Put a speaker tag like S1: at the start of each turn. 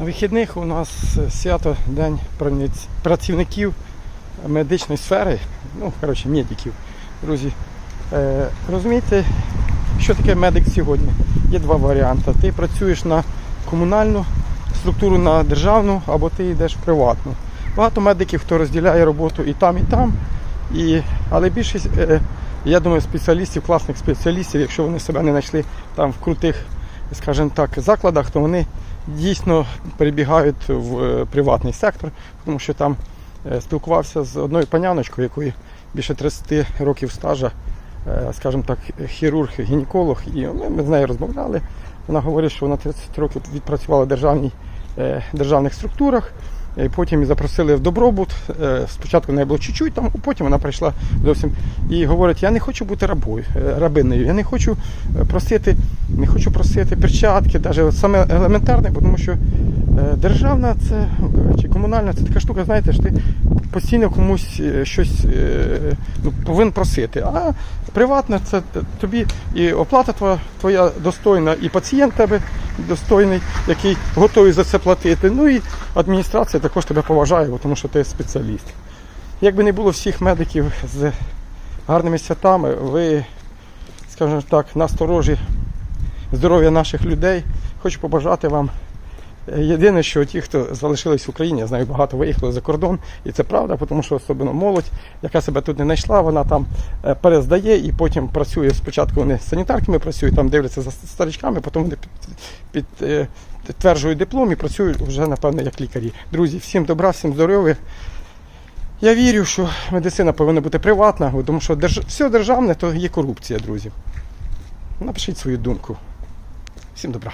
S1: На вихідних у нас свято День працівників медичної сфери, ну, коротше, медиків. Друзі, е, розумієте, що таке медик сьогодні? Є два варіанти. Ти працюєш на комунальну структуру, на державну, або ти йдеш в приватну. Багато медиків, хто розділяє роботу і там, і там. І, але більшість, е, я думаю, спеціалістів, класних спеціалістів, якщо вони себе не знайшли там в крутих, скажімо так, закладах, то вони дійсно перебігають в е, приватний сектор, тому що там е, спілкувався з одною паняночкою, якої більше 30 років стажа, е, скажімо так, хірург, гінеколог, і ми, з нею розмовляли. Вона говорить, що вона 30 років відпрацювала в державних структурах. І потім її запросили в добробут. Е, Спочатку в неї було чуть-чуть, там, потім вона прийшла зовсім і говорить: я не хочу бути рабою, е, рабиною, я не хочу е, просити, не хочу просити перчатки, навіть саме елементарне, тому що державна це чи комунальна це така штука, знаєте, що ти постійно комусь е, щось е, ну, повинен просити. А приватна це тобі і оплата твоя, твоя достойна, і пацієнт тебе достойний, який готовий за це платити. Ну і адміністрація також тебе поважає, тому що ти спеціаліст. Якби не було всіх медиків з гарними святами, ви, скажімо так, насторожі здоров'я наших людей. Хочу побажати вам. Єдине, що ті, хто залишились в Україні, я знаю, багато виїхали за кордон, і це правда, тому що особливо молодь, яка себе тут не знайшла, вона там е, перездає і потім працює. Спочатку вони санітарками працюють, там дивляться за старичками, потім вони під, е, підтверджують диплом і працюють вже, напевно, як лікарі. Друзі, всім добра, всім здоров'я. Я вірю, що медицина повинна бути приватна, тому що держ... все державне то є корупція, друзі. Напишіть свою думку. Всім добра.